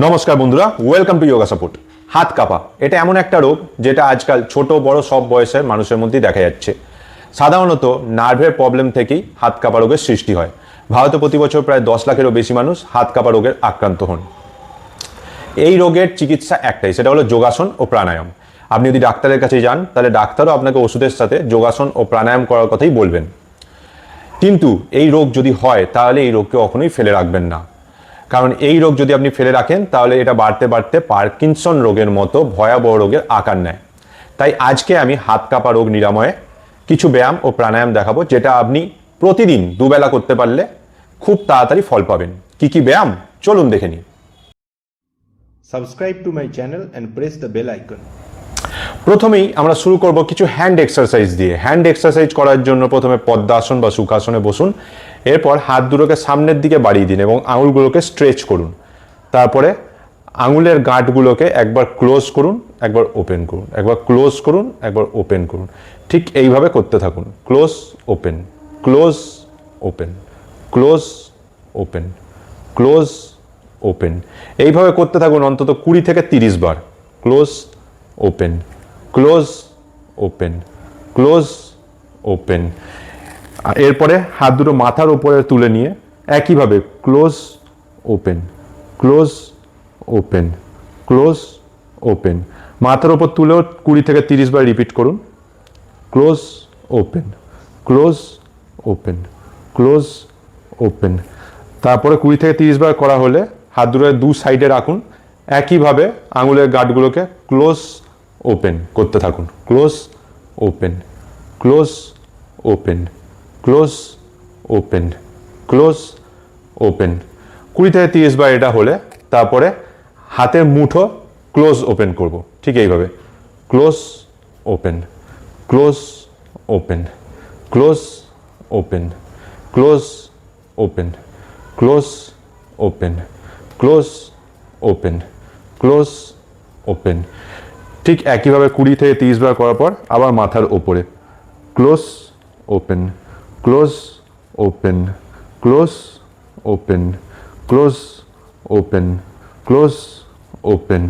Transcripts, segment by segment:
নমস্কার বন্ধুরা welcome to yoga support হাত কাঁপা, এটা এমন একটা রোগ যেটা আজকাল ছোট, বড়, সব বয়সের মানুষের মধ্যেই দেখা যাচ্ছে। সাধারণত নার্ভের প্রবলেম থেকেই হাত কাঁপা রোগের সৃষ্টি হয়। ভারতে প্রতি বছর প্রায় দশ লাখেরও বেশি মানুষ হাত কাঁপা রোগের আক্রান্ত হন। এই রোগের চিকিৎসা একটাই, সেটা হলো যোগাসন ও প্রাণায়াম। আপনি যদি ডাক্তারের কাছে যান, তাহলে ডাক্তারও আপনাকে ওষুধের সাথে যোগাসন ও প্রাণায়াম করার কথাই বলবেন। কিন্তু এই রোগ যদি হয়, তাহলে এই রোগকে কখনোই ফেলে রাখবেন না। কারণ এই রোগ যদি আপনি ফেলে রাখেন, তাহলে এটা বাড়তে বাড়তে পার্কিনসন রোগের মতো ভয়াবহ রোগের আকার নেয়। তাই আজকে আমি হাত কাঁপা রোগ নিরাময়ে কিছু ব্যায়াম ও প্রাণায়াম দেখাবো, যেটা আপনি প্রতিদিন দুবেলা করতে পারলে খুব তাড়াতাড়ি ফল পাবেন। কি কি ব্যায়াম? চলুন দেখে নিন subscribe to my channel and press the bell icon. প্রথমেই আমরা শুরু করব কিছু হ্যান্ড এক্সারসাইজ দিয়ে। হ্যান্ড এক্সারসাইজ করার জন্য প্রথমে পদ্মাসন বা সুখাসনে বসুন, এরপর হাত দুটোকে সামনের দিকে বাড়িয়ে দিন এবং আঙুলগুলোকে স্ট্রেচ করুন। তারপরে আঙুলের গাঁটগুলোকে একবার ক্লোজ করুন, একবার ওপেন করুন, একবার ক্লোজ করুন, একবার ওপেন করুন। ঠিক এইভাবে করতে থাকুন। Close open close open close open close open এইভাবে করতে থাকুন অন্তত কুড়ি থেকে তিরিশ বার। Close open close open close open এরপরে হাত দুটো মাথার উপরে তুলে নিয়ে একইভাবে close open close open close open মাথার উপর তুলেও কুড়ি থেকে তিরিশ বার রিপিট করুন। Close open close open close open তারপরে কুড়ি থেকে তিরিশ বার করা হলে হাত দুটো দু সাইডে রাখুন। একইভাবে আঙুলের গাঁটগুলোকে ক্লোজ ওপেন করতে থাকুন। Close open close open close open close open কুড়ি থেকে তিরিশ বার এটা হলে তারপরে হাতের মুঠো ক্লোজ ওপেন করব। ঠিক এইভাবে। Close open close open close open close open close open close open close open ঠিক একইভাবে কুড়ি থেকে তিরিশ বার করার পর আবার মাথার ওপরে close open close open close open close open close open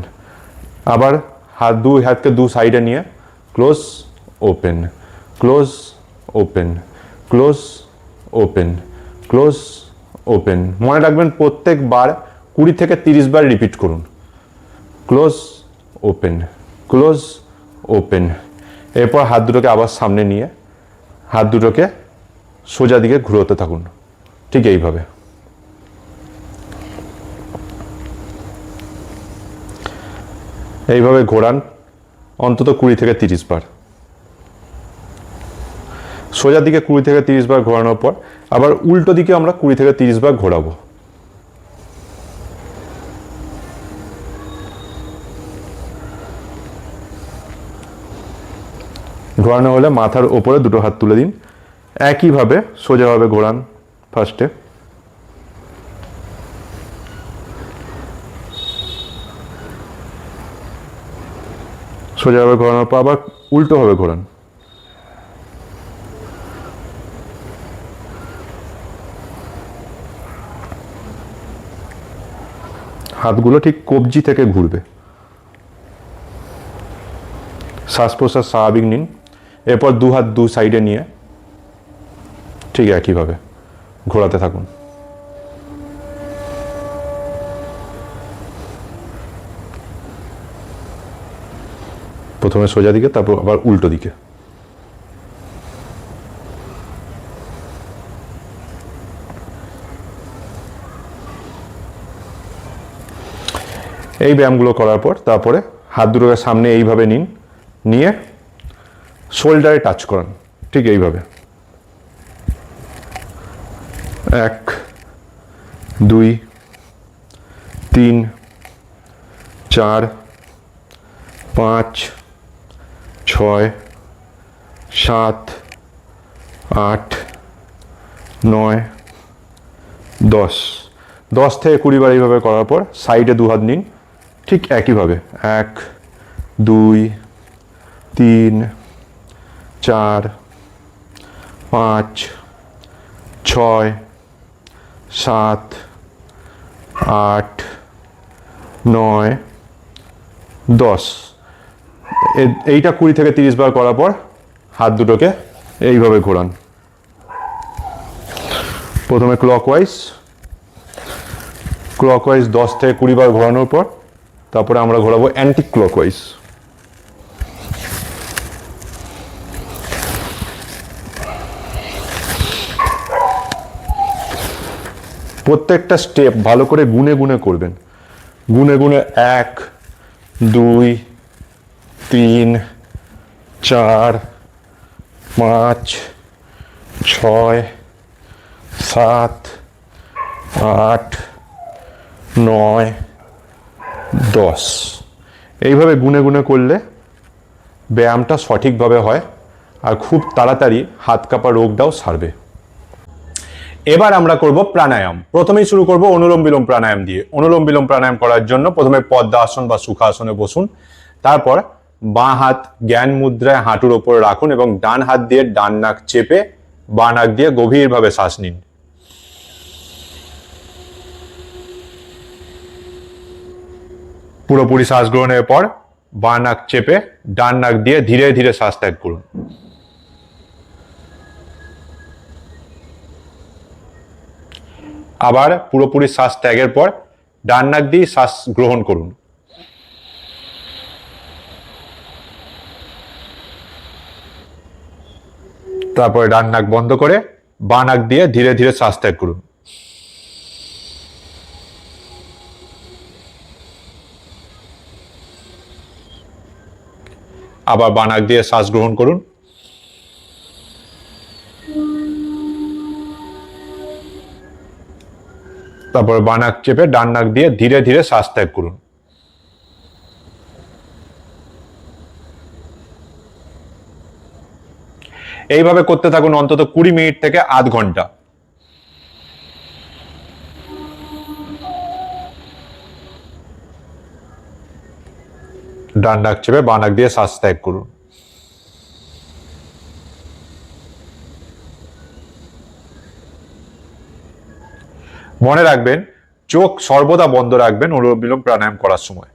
আবার হাত দুই হাতকে দু সাইডে নিয়ে close open close open close open close open মনে রাখবেন প্রত্যেকবার কুড়ি থেকে তিরিশ বার রিপিট করুন ক্লোজ ওপেন ক্লোজ ওপেন এরপর হাত দুটোকে আবার সামনে নিয়ে হাত দুটোকে সোজা দিকে ঘুরোতে থাকুন। ঠিক এইভাবে। এইভাবে ঘোরান অন্তত কুড়ি থেকে তিরিশ বার। সোজা দিকে কুড়ি থেকে তিরিশ বার ঘোরানোর পর আবার উল্টো দিকে আমরা কুড়ি থেকে তিরিশ বার ঘোরাবো। ঘোরানো হলে মাথার ওপরে দুটো হাত তুলে দিন। একইভাবে সোজাভাবে ঘোরান ফার্স্টে সোজাভাবে ঘোরানোর পর আবার উল্টোভাবে ঘোরান। হাতগুলো ঠিক কবজি থেকে ঘুরবে। শ্বাস প্রশ্বাস স্বাভাবিক নিন। এরপর দু হাত দু সাইডে নিয়ে ঠিক একইভাবে ঘোরাতে থাকুন। প্রথমে সোজা দিকে, তারপর আবার উল্টো দিকে। এই ব্যায়ামগুলো করার পর তারপরে হাত দুটোকে সামনে এইভাবে নিন, নিয়ে শোল্ডারে টাচ করান। ঠিক এইভাবে। এক, দুই, তিন, চার, পাঁচ, ছয়, সাত, আট, নয়, দশ। দশ থেকে কুড়ি বার এইভাবে করার পর সাইডে দু হাত নিন। ঠিক একইভাবে। এক, দুই, তিন চার, পাঁচ, ছয়, সাত, আট, নয়, দশ। এইটা কুড়ি থেকে তিরিশ বার করার পর হাত দুটোকে এইভাবে ঘোরান। প্রথমে ক্লকওয়াইজ ক্লকওয়াইজ দশ থেকে কুড়ি বার ঘোরানোর পর তারপরে আমরা ঘোরাবো অ্যান্টি ক্লকওয়াইজ প্রত্যেকটা স্টেপ ভালো করে গুনে গুনে করবেন। গুনে গুনে এক, দুই, তিন, চার, পাঁচ, ছয়, সাত, আট, নয়, দশ। এইভাবে গুনে গুনে করলে ব্যায়ামটা সঠিকভাবে হয় আর খুব তাড়াতাড়ি হাত কাঁপা রোগটাও সারবে। এবার আমরা করব প্রাণায়াম। প্রথমেই শুরু করব অনুলোম বিলোম প্রাণায়াম দিয়ে। অনুলোম বিলোম প্রাণায়াম করার জন্য প্রথমে পদ্মাসন বা সুখাসনে বসুন। তারপর বাঁ হাত জ্ঞান মুদ্রায় হাঁটুর ওপর রাখুন এবং ডান হাত দিয়ে ডান নাক চেপে বাঁ নাক দিয়ে গভীরভাবে শ্বাস নিন। পুরোপুরি শ্বাস গ্রহণের পর বাঁ নাক চেপে ডান নাক দিয়ে ধীরে ধীরে শ্বাস ত্যাগ করুন। আবার পুরোপুরি শ্বাস ত্যাগের পর ডান নাক দিয়ে শ্বাস গ্রহণ করুন। তারপরে ডান নাক বন্ধ করে বাঁ নাক দিয়ে ধীরে ধীরে শ্বাস ত্যাগ করুন। আবার বাঁ নাক দিয়ে শ্বাস গ্রহণ করুন। তারপর বানাক চেপে ডান নাক দিয়ে ধীরে ধীরে শ্বাস ত্যাগ করুন। এইভাবে করতে থাকুন অন্তত কুড়ি মিনিট থেকে আধ ঘণ্টা। ডান চেপে বানাক দিয়ে শ্বাস ত্যাগ করুন। মনে রাখবেন, চোখ সর্বদা বন্ধ রাখবেন, অনুলোম প্রাণায়াম করার সময়।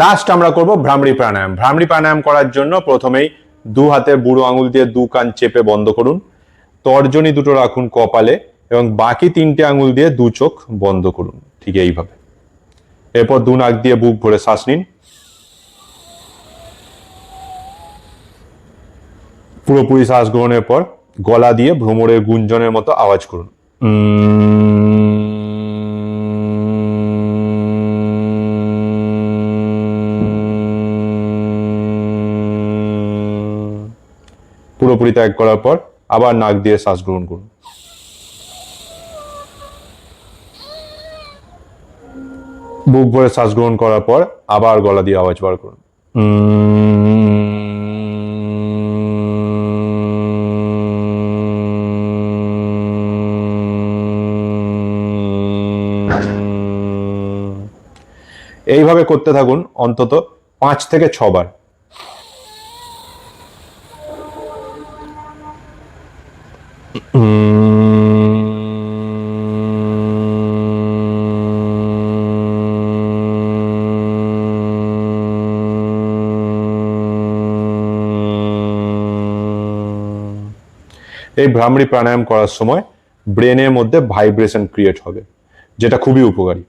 লাস্ট আমরা করব ভ্রামরি প্রাণায়াম। ভ্রামরি প্রাণায়াম করার জন্য প্রথমেই দু হাতে বুড়ো আঙুল দিয়ে দু কান চেপে বন্ধ করুন। তর্জনী দুটো রাখুন কপালে এবং বাকি তিনটে আঙুল দিয়ে দু চোখ বন্ধ করুন। ঠিক এইভাবে। এরপর দু নাক দিয়ে বুক ভরে শ্বাস নিন। পুরোপুরি শ্বাস গ্রহণের পর গলা দিয়ে ভ্রমরের গুঞ্জনের মতো আওয়াজ করুন। পুরোপুরি ত্যাগ করার পর আবার নাক দিয়ে শ্বাস গ্রহণ করুন। বুক ভরে শ্বাস গ্রহণ করার পর আবার গলা দিয়ে আওয়াজ বার করুন। এইভাবে করতে থাকুন অন্তত পাঁচ থেকে ছবার। এই ভ্রামরি প্রাণায়াম করার সময় ব্রেনের মধ্যে ভাইব্রেশন ক্রিয়েট হবে, যেটা খুবই উপকারী।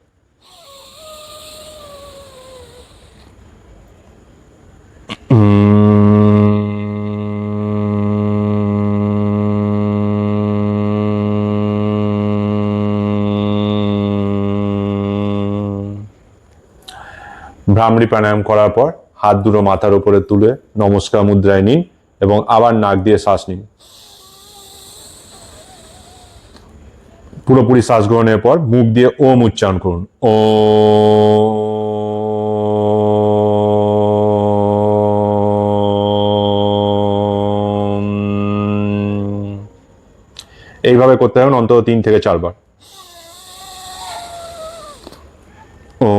ভ্রামরি প্রাণায়াম করার পর হাত দুটো মাথার উপরে তুলে নমস্কার মুদ্রায় নিন এবং আবার নাক দিয়ে শ্বাস নিন। পুরোপুরি শ্বাস গ্রহণের পর মুখ দিয়ে ওম উচ্চারণ করুন। ও এইভাবে করতে হবে অন্তত তিন থেকে চারবার। ও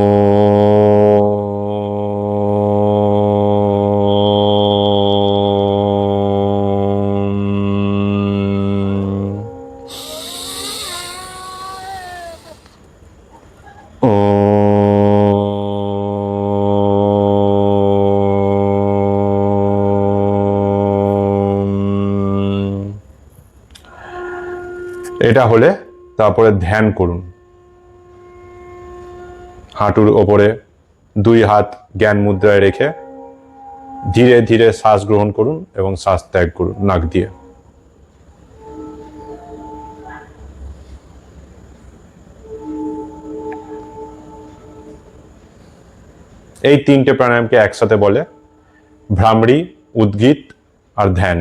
এটা হলে তারপরে ধ্যান করুন। হাঁটুর ওপরে দুই হাত জ্ঞান মুদ্রায় রেখে ধীরে ধীরে শ্বাস গ্রহণ করুন এবং শ্বাস ত্যাগ করুন নাক দিয়ে। এই তিনটে প্রাণায়ামকে একসাথে বলে ভ্রামরি, উদ্গীত আর ধ্যান।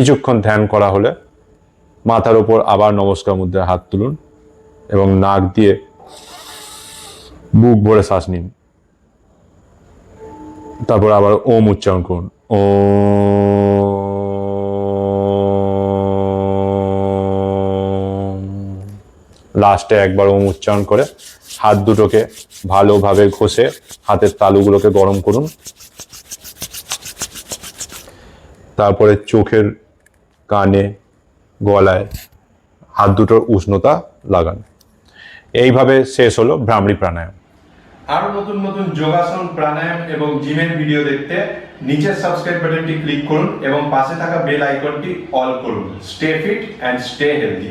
কিছুক্ষণ ধ্যান করা হলে মাথার উপর আবার নমস্কার মুদ্রায় হাত তুলুন এবং নাক দিয়ে বুক ভরে শ্বাস নিন। তারপর আবার ওম উচ্চারণ করুন। ও লাস্টে একবার ওম উচ্চারণ করে হাত দুটোকে ভালোভাবে ঘষে হাতের তালুগুলোকে গরম করুন। তারপরে চোখের কানে, গলায় হাত দুটোর উষ্ণতা লাগান। এইভাবে শেষ হলো ভ্রামরি প্রাণায়াম। আরও নতুন নতুন যোগাসন, প্রাণায়াম এবং জিমের ভিডিও দেখতে নিচের সাবস্ক্রাইব বাটনটি ক্লিক করুন এবং পাশে থাকা বেল আইকনটি অল করুন। Stay fit and stay healthy.